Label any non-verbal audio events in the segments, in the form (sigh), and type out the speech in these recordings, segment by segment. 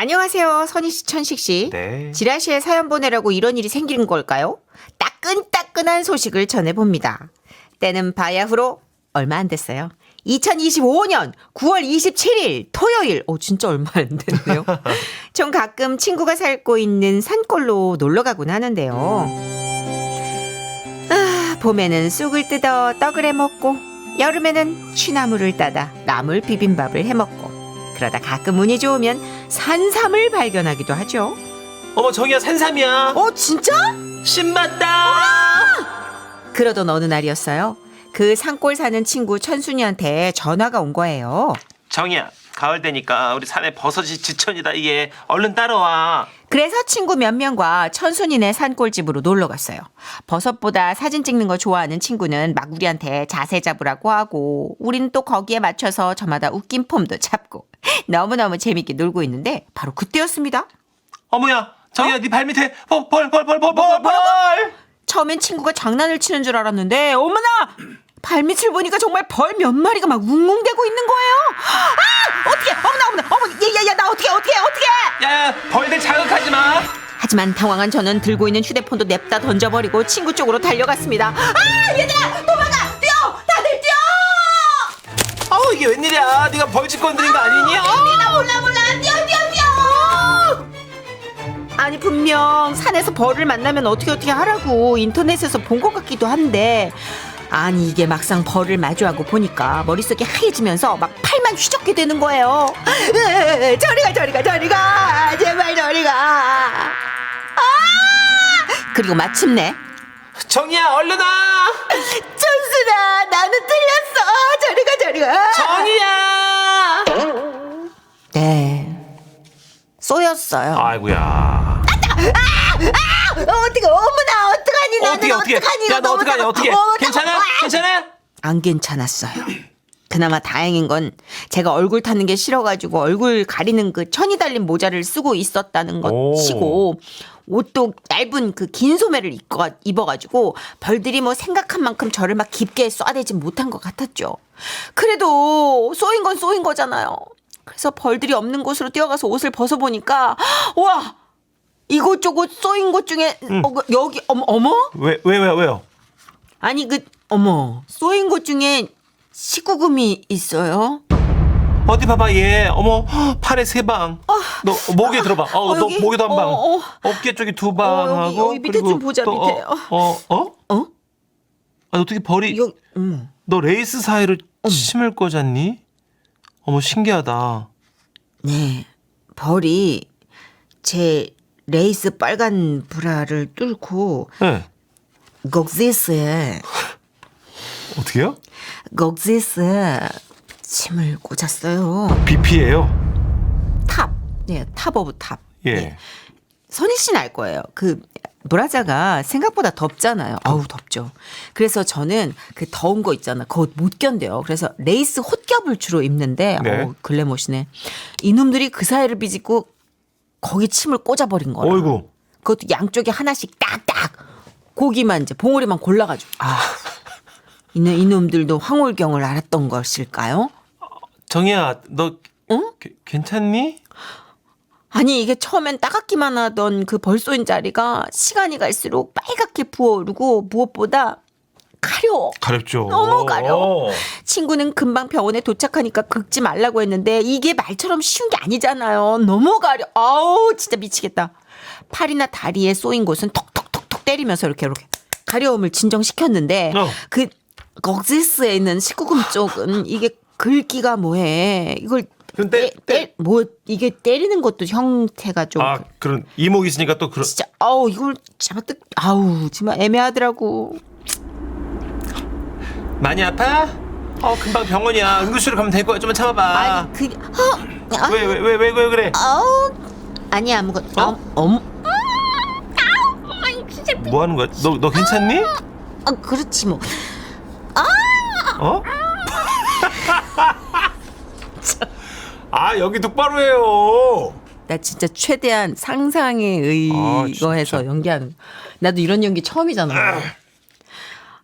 안녕하세요. 선희 씨, 천식 씨. 네. 지라시에 사연 보내라고 이런 일이 생기는 걸까요? 따끈따끈한 소식을 전해봅니다. 때는 바야흐로 얼마 안 됐어요. 2025년 9월 27일 토요일. 오, 진짜 얼마 안 됐네요. (laughs) 전 가끔 친구가 살고 있는 산골로 놀러 가곤 하는데요. 아, 봄에는 쑥을 뜯어 떡을 해 먹고, 여름에는 취나물을 따다 나물 비빔밥을 해 먹고, 그러다 가끔 운이 좋으면 산삼을 발견하기도 하죠. 어머 정이야 산삼이야. 어, 진짜? 신봤다. 그러던 어느 날이었어요. 그 산골 사는 친구 천순이한테 전화가 온 거예요. 정이야 가을 되니까 우리 산에 버섯이 지천이다 이게 얼른 따라와. 그래서 친구 몇 명과 천순이네 산골집으로 놀러 갔어요. 버섯보다 사진 찍는 거 좋아하는 친구는 막 우리한테 자세 잡으라고 하고, 우린 또 거기에 맞춰서 저마다 웃긴 폼도 잡고, (laughs) 너무너무 재밌게 놀고 있는데, 바로 그때였습니다. 어머야 정이야 네 발밑에 벌 벌 벌 벌 벌 벌 벌. 처음엔 친구가 장난을 치는 줄 알았는데, 어머나! 발밑을 보니까 정말 벌 몇 마리가 막 웅웅대고 있는 거예요. 아! 어떻게? 어머나, 어머나, 어머나, 야, 야, 야, 나 어떻게, 어떻게, 어떻게! 야 벌들 자극하지 마. 하지만 당황한 저는 들고 있는 휴대폰도 냅다 던져버리고 친구 쪽으로 달려갔습니다. 아, 얘들아, 도망가! 이게 웬일이야? 네가 벌집 건드린 거 아니니? 어? 나 몰라, 몰라! 뛰어, 뛰어, 뛰어! 아니 분명 산에서 벌을 만나면 어떻게 어떻게 하라고 인터넷에서 본 것 같기도 한데 아니 이게 막상 벌을 마주하고 보니까 머릿속이 하얘지면서 막 팔만 휘젓게 되는 거예요. 으, 저리가 저리가 저리가 제발 저리가. 아! 그리고 마침내 정이야 얼른 와. 틀렸어 정이야. 네 쏘였어요. 아이고야. 어, 어떻게 어머나 어떡하니 나는 어떻게 어떻게? 어떡하니 야 너 어떡하냐 어떻게? 어머나, 괜찮아? 아! 괜찮아? 안 괜찮았어요. 그나마 다행인 건 제가 얼굴 타는 게 싫어가지고 얼굴 가리는 그 천이 달린 모자를 쓰고 있었다는 오. 것이고 옷도 얇은 그 긴 소매를 입고, 입어가지고 벌들이 뭐 생각한 만큼 저를 막 깊게 쏴대지 못한 것 같았죠. 그래도 쏘인 건 쏘인 거잖아요. 그래서 벌들이 없는 곳으로 뛰어가서 옷을 벗어보니까 와 이곳저곳 쏘인 곳 중에 어, 그 여기 어머 어머 왜 왜 왜 왜 요? 아니 그 어머 쏘인 곳 중에 19금이 있어요. 어디 봐봐 얘 어머 팔에 세 방. 너 목에 들어봐. 어, 어, 너 여기? 목에도 한 방. 어, 어. 어깨 쪽에 두 방하고 여기, 여기 밑에 좀 보자, 또 밑에. 어, 어? 어? 어? 아 어떻게 벌이 여기 어머 너 레이스 사이로 침을 꽂았니? 어머 신기하다. 네 벌이 제 레이스 빨간 브라를 뚫고 네. 곡지스에 어떻게요? 곡지스에 침을 꽂았어요. BP예요. 탑, 네, 탑 오브 탑. 예. 네. 선희 씨는 알 거예요. 그 브라자가 생각보다 덥잖아요. 아우 덥죠. 그래서 저는 그 더운 거 있잖아. 그거 못 견뎌요. 그래서 레이스 홑겹을 주로 입는데 네. 어, 글래머시네. 이놈들이 그 사이를 비집고 거기 침을 꽂아버린 거예요. 어이구. 그것도 양쪽에 하나씩 딱딱 고기만 이제 봉오리만 골라가지고 아 이놈 이놈들도 황홀경을 알았던 것일까요? 정희야 너 응? 게- 괜찮니? 아니 이게 처음엔 따갑기만 하던 그 벌쏘인 자리가 시간이 갈수록 빨갛게 부어오르고 무엇보다 가려. 가렵죠. 너무 가려워. 친구는 금방 병원에 도착하니까 긁지 말라고 했는데 이게 말처럼 쉬운 게 아니잖아요. 너무 가려. 아우 진짜 미치겠다. 팔이나 다리에 쏘인 곳은 톡톡톡톡 때리면서 이렇게 이렇게 가려움을 진정시켰는데 어. 그 억지스에 있는 19금 쪽은 이게 긁기가 뭐해. 이걸 그럼 때- 때, 뭐 이게 때리는 것도 형태가 좀 아 그런 이목 있으니까 또 그런. 진짜 아우 이걸 잡아뜯 아우 정말 애매하더라고. 많이 아파? 어 금방 병원이야. 응급실로 가면 될 거야. 좀만 참아봐. 아니 그 어, 아, 왜 왜 왜왜왜 그래? 아우 아니 아무것도 어? 어? 엄 뭐 하는 거야? 너 너 괜찮니? 아, 그렇지 뭐. 어? (laughs) 아 여기 똑바로 해요. 나 진짜 최대한 상상에 아, 의거해서. 연기하는. 나도 이런 연기 처음이잖아.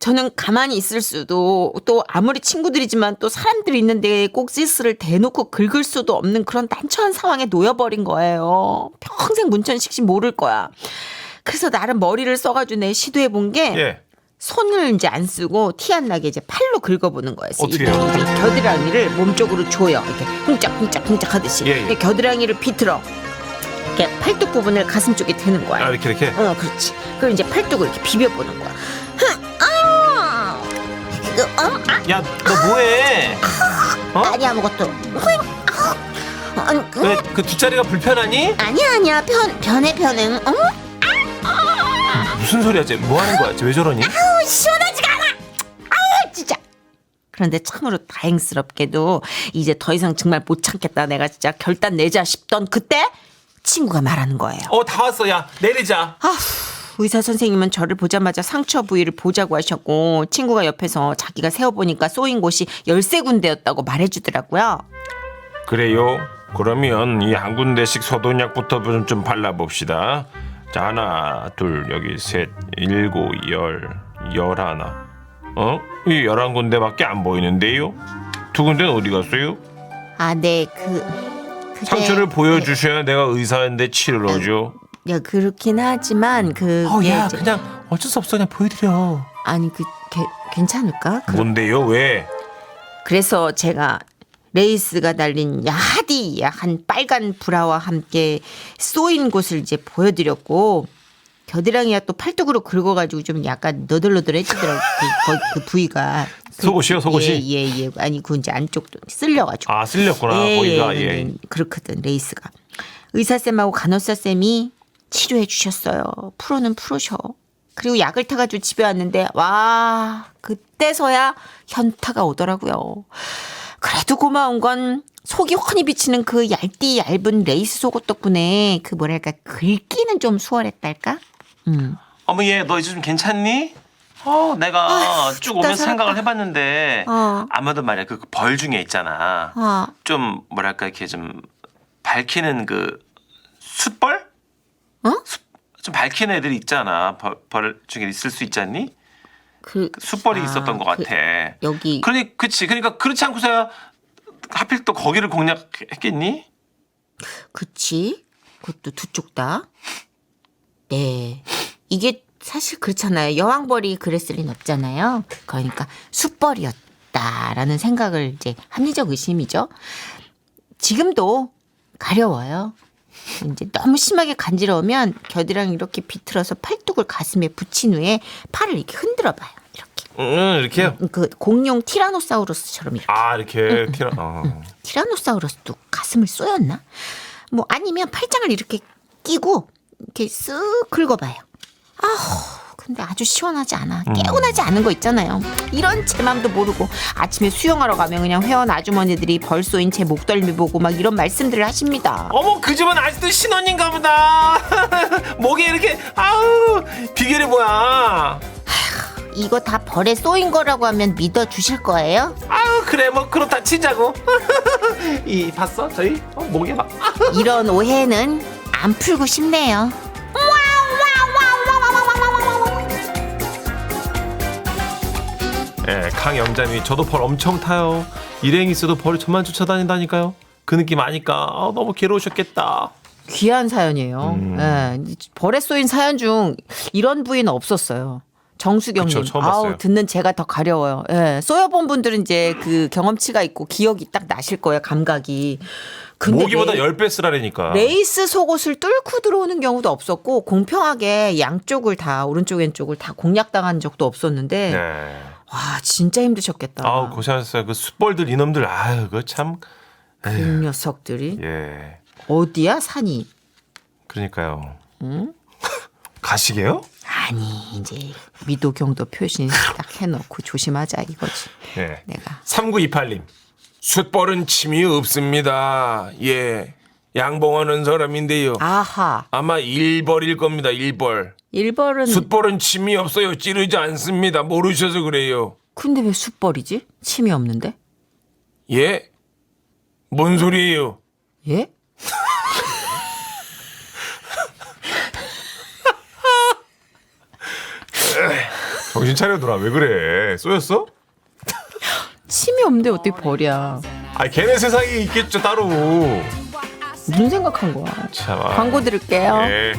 저는 가만히 있을 수도 또 아무리 친구들이지만 또 사람들이 있는데 꼭지스를 대놓고 긁을 수도 없는 그런 난처한 상황에 놓여버린 거예요. 평생 문천식 씨 모를 거야. 그래서 나름 머리를 써가지고 내 시도해 본 게 예. 손을 이제 안 쓰고 티 안 나게 이제 팔로 긁어보는 거였어요. 어떻게요? 이게 겨드랑이를 몸쪽으로 줘요. 이렇게 쿵짝쿵짝쿵짝 하듯이. 예, 예. 이렇게 겨드랑이를 비틀어. 이렇게 팔뚝 부분을 가슴 쪽에 대는 거야. 아 이렇게 이렇게. 어, 그렇지. 그럼 이제 팔뚝을 이렇게 비벼보는 거야. 흥, 아, 이거, 어, 아, 야 너 뭐해? 어? 아니 아무것도. 흥, 아, 아니, 음, 왜 그 뒷자리가 불편하니? 아니야 아니야 편 변해 변해. 응? 무슨 소리야 쟤? 뭐 하는 거야? 쟤 왜 저러니? 그런데 참으로 다행스럽게도 이제 더 이상 정말 못 참겠다. 내가 진짜 결단 내자 싶던 그때 친구가 말하는 거예요. 어 다 왔어 야 내리자. 아휴, 의사 선생님은 저를 보자마자 상처 부위를 보자고 하셨고 친구가 옆에서 자기가 세어보니까 쏘인 곳이 열세 군데였다고 말해주더라고요. 그래요. 그러면 이 한 군데씩 소독약부터 좀, 좀 발라봅시다. 자 하나, 둘, 여기 셋, 일곱, 열, 열하나. 어? 이 열한 군데밖에 안 보이는데요. 두 군데는 어디 갔어요? 아, 네, 그 그게- 상처를 보여주셔야 내가 의사인데 치료를 하죠. 야, 그렇긴 하지만 그 어야 이제- 그냥 어쩔 수 없어 그냥 보여드려. 아니 그 게- 괜찮을까? 그, 뭔데요? 왜? 그래서 제가 레이스가 달린 야하디 한 빨간 브라와 함께 쏘인 곳을 이제 보여드렸고 겨드랑이가 또 팔뚝으로 긁어가지고 좀 약간 너덜너덜해지더라고 그, 그 부위가 그- 속옷이요, 속옷이? 예예 예, 아니 그 이제 안쪽도 쓸려가지고 아 쓸렸구나 거기가 예, 예. 예, 그렇거든 레이스가 의사 쌤하고 간호사 쌤이 치료해 주셨어요. 프로는 프로셔. 그리고 약을 타가지고 집에 왔는데 와 그때서야 현타가 오더라고요. 그래도 고마운 건 속이 훤히 비치는 그 얇디 얇은 레이스 속옷 덕분에 그 뭐랄까 긁기는 좀 수월했달까? 음. 어머 얘 너 이제 좀 괜찮니? 어 내가 쭉 죽다 오면서 살았다. 생각을 해봤는데 어. 아마도 말이야 그 벌 중에 있잖아. 아, 좀 뭐랄까 이렇게 좀 밝히는 그 숯벌? 어? 숯- 좀 밝히는 애들이 있잖아. 벌, 벌 중에 있을 수 있지 않니? 그 숯벌이 아, 있었던 것 그- 같아. 여기 그러니 그치. 그러니까 그렇지 않고서야 하필 또 거기를 공략했겠니? 그치? 그것도 두 쪽 다. 네. 이게 사실 그렇잖아요. 여왕벌이 그랬을 리는 없잖아요. 그러니까 숯벌이었다라는 생각을 이제 합리적 의심이죠. 지금도 가려워요. 이제 너무 심하게 간지러우면 겨드랑이 이렇게 비틀어서 팔뚝을 가슴에 붙인 후에 팔을 이렇게 흔들어 봐요. 이렇게. 응 이렇게요. 그 공룡 티라노사우루스처럼 이렇게. 아 이렇게 티라. 어. (laughs) 티라노사우루스도 가슴을 쏘였나? 뭐 아니면 팔짱을 이렇게 끼고 이렇게 쓱 긁어 봐요. 아우 근데 아주 시원하지 않아. 개운하지 않은 거 있잖아요. 이런 제 맘도 모르고 아침에 수영하러 가면 그냥 회원 아주머니들이 벌 쏘인 제 목덜미 보고 막 이런 말씀들을 하십니다. 어머 그 집은 아직도 신혼인가 보다. (laughs) 목이 이렇게 아우 비결이 뭐야? 이거 다 벌에 쏘인 거라고 하면 믿어 주실 거예요? 아우 그래 뭐 그렇다 치자고. (laughs) 이 봤어 저희 어, 목이 막. 이런 오해는 안 풀고 싶네요. 강영자님이 저도 벌 엄청 타요. 일행 있어도 벌이 저만 쫓아다닌다니까요. 그 느낌 아니까 아, 너무 괴로우셨겠다. 귀한 사연이에요. 음. 예, 벌에 쏘인 사연 중 이런 부위는 없었어요. 정수경님, 그쵸, 아우. 듣는 제가 더 가려워요. 예, 쏘여본 분들은 이제 그 경험치가 있고 기억이 딱 나실 거예요, 감각이. 모기보다 레, 열배 쓰라니까. 레이스 속옷을 뚫고 들어오는 경우도 없었고 공평하게 양쪽을 다 오른쪽 왼쪽을 다 공략당한 적도 없었는데 네. 와 진짜 힘드셨겠다. 아우 고생하셨어요. 그 숯벌들 이놈들 아유 그거 참. 그 녀석들이 예. 어디야 산이? 그러니까요. (laughs) 가시게요? 아니 이제 미도 경도 표신 딱 해놓고 조심하자 이거지. 예. 내가 3928님. 숯벌은 침이 없습니다. 예. 양봉하는 사람인데요. 아하 아마 일벌일 겁니다. 일벌. 일벌은 숯벌은 침이 없어요. 찌르지 않습니다. 모르셔서 그래요. 근데 왜 숯벌이지? 침이 없는데? 예? 뭔 소리예요? 예? (laughs) 정신 차려둬라 왜 그래 쏘였어? 없는데 어떻게 벌이야? 아 걔네 세상이 있겠죠 따로 무슨 생각한 거야? 참 광고 들을게요. 예.